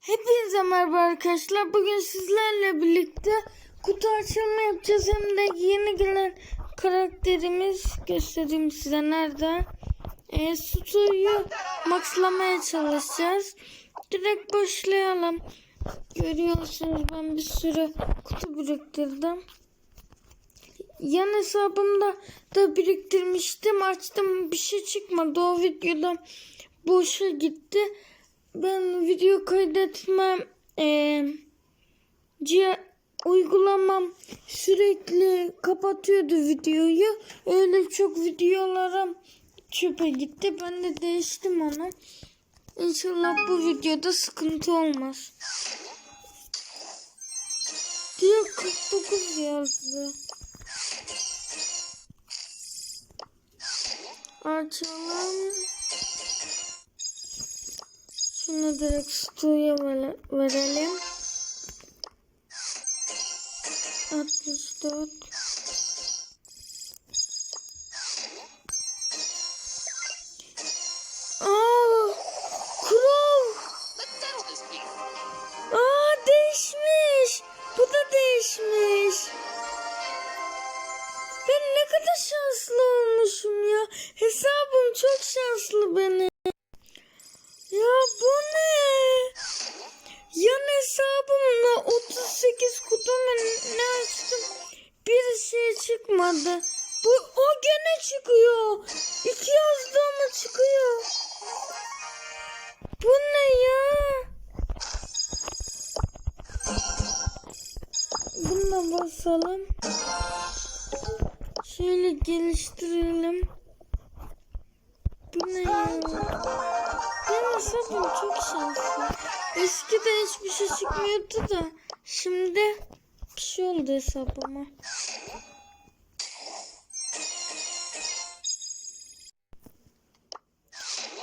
Hepinize merhaba arkadaşlar. Bugün sizlerle birlikte kutu açılımı yapacağız. Hem de yeni gelen karakterimiz göstereyim size nerede. E, Stu'yu maxlamaya çalışacağız. Direkt başlayalım. Görüyorsunuz ben bir sürü kutu biriktirdim. Yan hesabımda da biriktirmiştim. Açtım bir şey çıkmadı. O videoda boşa gitti. Ben video kaydetmem ciha- uygulamam sürekli kapatıyordu videoyu. Öyle çok videolarım çöpe gitti. Ben de değiştim onu. İnşallah bu videoda sıkıntı olmaz. Diyor 49 yazdı. Açalım. Şunu direkt vere- verelim. 64 çıkmadı. Bu o gene çıkıyor. İki yazdığımı çıkıyor. Bu ne ya? Bununla basalım. Şöyle geliştirelim. Bu ne ya? Benim hesabım çok şanslı. Eskide hiçbir şey çıkmıyordu da şimdi bir şey oldu hesabıma.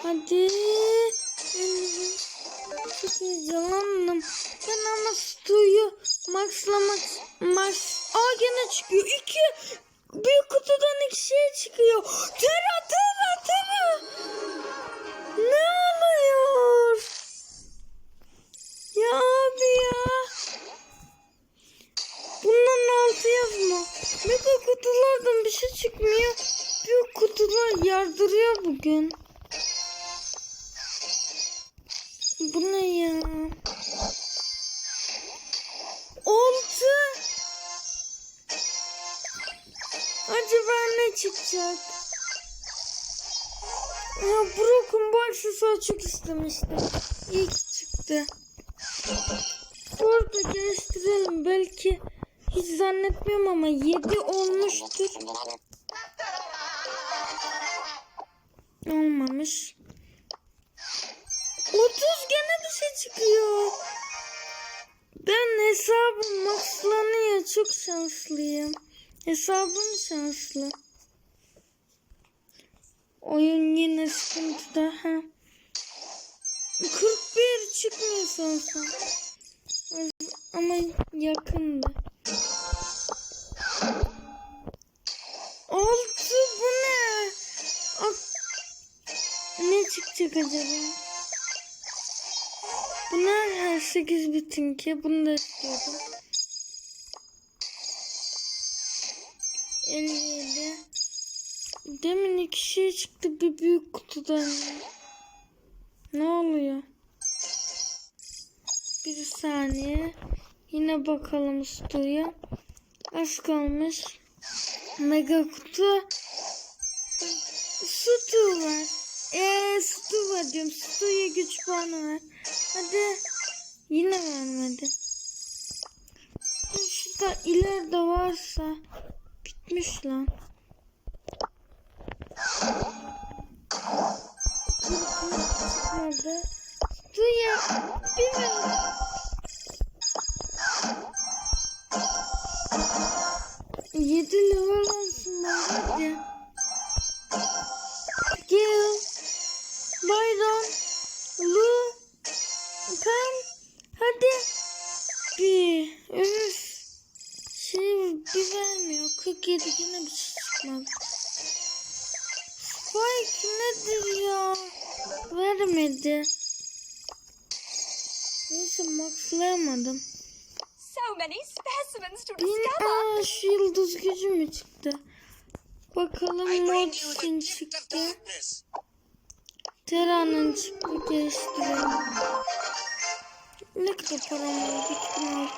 Hadi. Çok heyecanlandım. Ben ama Stu'yu maxlamak max... Aa gene çıkıyor. İki büyük kutudan iki şey çıkıyor. Tera tera tera. Ne oluyor? Ya abi ya. Bunların altı yazma. Mega kutulardan bir şey çıkmıyor. Büyük kutular yardırıyor bugün. Bu ne ya? Altı. Acaba ne çıkacak? Ya Brock'un aksesuarı çok istemiştim. Ki çıktı. Burada geliştirelim. Belki hiç zannetmiyorum ama 7 olmuştur. Olmamış. 30 gene bir şey çıkıyor. Ben hesabım maxlanıyor. Çok şanslıyım. Hesabım şanslı. Oyun yine sıkıntıda. Ha. 41 çıkmıyor sanırsam. Ama yakındı. Altı bu ne? Ak- ne çıkacak acaba? Bunlar her 8 bitin ki. Bunu da istiyordum. 57 Demin iki şey çıktı bir büyük kutudan. Ne oluyor? Bir saniye. Yine bakalım stoya. Az kalmış. Mega kutu. Sütü var. Eee sütü var diyorum. Sütüye güç puanı var. Hadi. Yine vermedi. Şurada ileride varsa bitmiş lan. Nerede? Suya bir ver. Hadi. Bir. Üf. Şey bir vermiyor. 47 yine bir şey çıkmadı. Spike nedir ya? Vermedi. Neyse maxlayamadım. So many specimens to Yine discover. aa, şu yıldız gücü mü çıktı? Bakalım I bring you Mortis'in the gift of çıktı. Tera'nın çıktı geliştirelim. Ne kadar param oldu? 2600.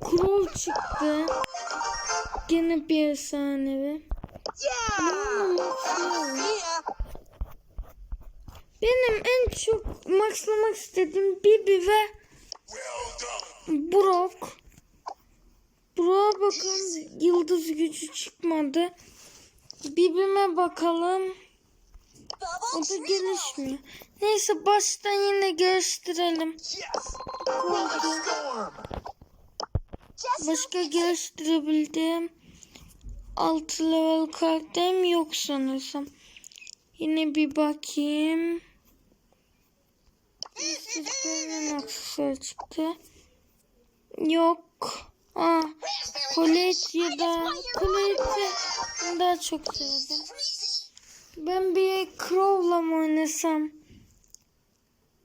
Crow çıktı. Gene bir efsanevi. Benim en çok maxlamak istediğim Bibi ve Brock. Brock'a bakalım yıldız gücü çıkmadı. Bibi'me bakalım. O da gelişmiyor. Neyse baştan yine geliştirelim. Başka geliştirebildiğim 6 level karakterim yok sanırsam. Yine bir bakayım. Süpermen aksesuar çıktı. Yok. Aa, Colette ya da Colette'i daha çok sevdim. Ben bir Crow'la mı oynasam?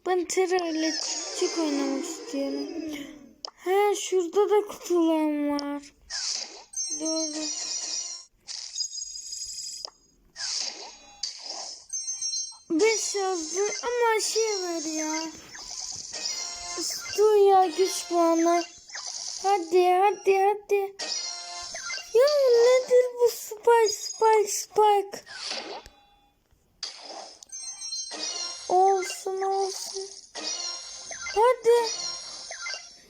Ben Terra ile çık oynamak istiyorum. He şurada da kutularım var. Doğru. Beş yazdı ama şey var ya. Dur ya güç puanı. Hadi hadi hadi. Ya nedir bu spike spike spike? Olsun olsun. Hadi.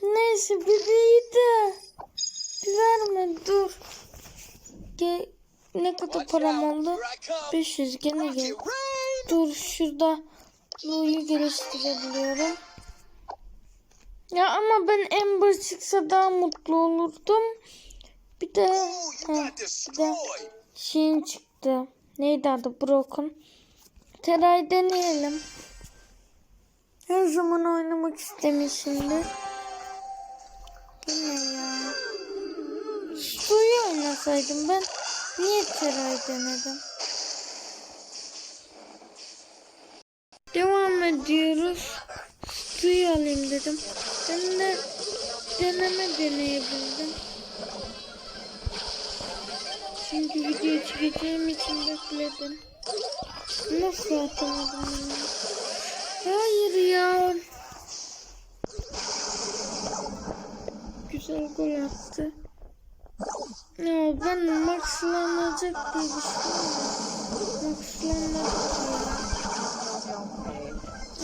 Neyse bebeği de. Bir verme dur. Ge ne kadar param oldu? Here I come. 500 gene gel. Dur şurada Blue'yu geliştirebiliyorum. Ya ama ben Ember çıksa daha mutlu olurdum. Bir de, ha, bir de şeyin çıktı. Neydi adı? Broken. Teray deneyelim. Her zaman oynamak istemişimdir. Bu ne ya? Suyu oynasaydım ben. Niye Teray denedim? Devam ediyoruz. Suyu alayım dedim. Ben de deneme deneyebildim. Çünkü video çekeceğim için bekledim. Nasıl atamadım bunu? Hayır ya. Güzel gol attı. Ya ben maxlanacak diye düşünüyorum. Ya.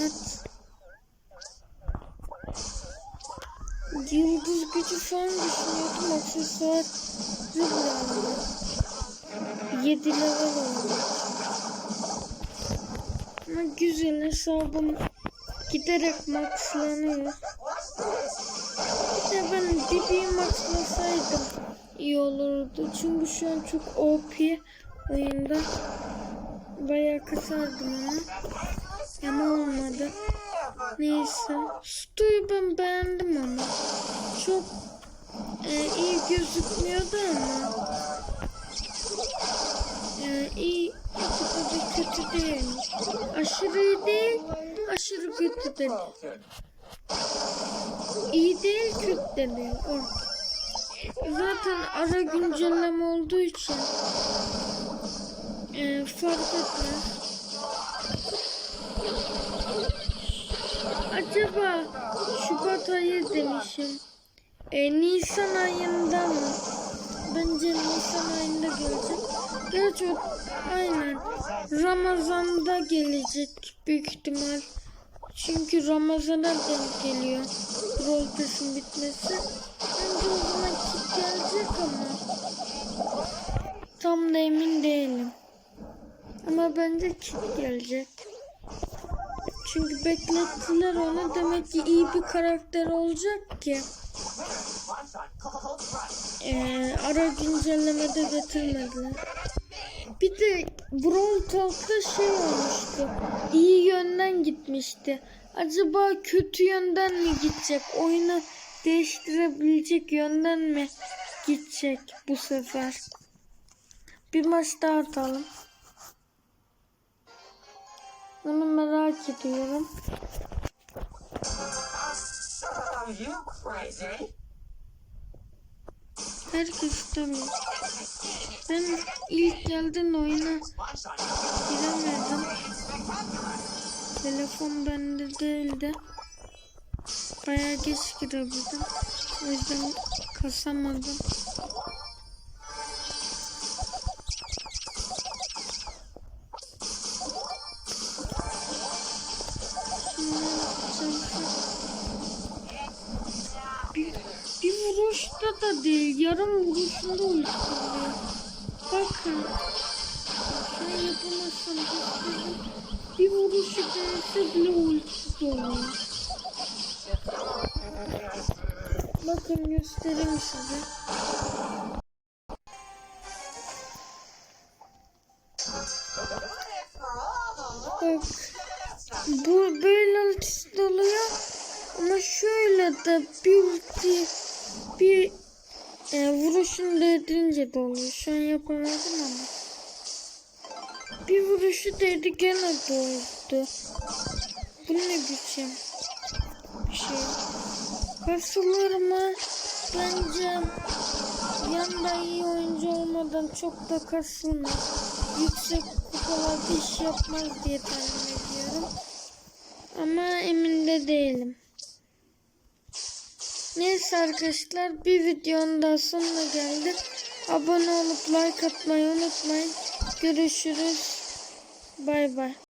At. Yıldız gücü falan düşünüyordum. Aksesuar zıplandı. 7 level oldu. Ama güzel hesabım giderek maxlanıyor. De ben Bibi'yi maxlasaydım iyi olurdu. Çünkü şu an çok OP oyunda. Bayağı kasardım onu. Ama olmadı. Neyse. Stu'yu ben beğendim ama. Çok e, iyi gözükmüyordu ama. E, iyi. Kötü değil. Aşırı değil. Aşırı kötü de değil. İyi değil, kötü de değil. Orta. Zaten ara güncelleme olduğu için e, fark etmez. Acaba Şubat ayı demişim. E, Nisan ayında mı? Bence Nisan ayında gelecek. Gerçi aynen. Ramazan'da gelecek büyük ihtimal. Çünkü Ramazan'a denk geliyor. Brawl Pass'ın bitmesi. Bence o zaman kit gelecek ama. Tam da emin değilim. Ama bence kit gelecek. Çünkü beklettiler onu. Demek ki iyi bir karakter olacak ki. Ee, ara güncellemede getirmediler. Bir de Brawl Talk'ta şey olmuştu. İyi yönden gitmişti. Acaba kötü yönden mi gidecek? Oyunu değiştirebilecek yönden mi gidecek bu sefer? Bir maç daha atalım. Onu merak ediyorum. Are you crazy? Herkes tabii. Ben ilk geldiğin oyuna giremedim. Telefon bende değildi. Bayağı geç girebildim. O yüzden kasamadım. Yarım vuruşunda uyuşturuyor. Bakın. Sen yapamazsam göstereyim. Bir vuruşu değse bile ultisi doluyor. Bakın göstereyim size. Bak. Bu böyle ultisi doluyor. Ama şöyle de bir ulti bir e, vuruşunu değdirince doluyor. Şu an yapamadım ama. Bir vuruşu değdi gene doldu. Bu ne biçim bir şey. Kasılır mı? Bence yanda iyi oyuncu olmadan çok da kasılmaz. Yüksek kupalarda iş yapmaz diye tahmin ediyorum. Ama emin de değilim. Neyse arkadaşlar bir videonun daha sonuna geldik. Abone olup like atmayı unutmayın. Görüşürüz. Bay bay.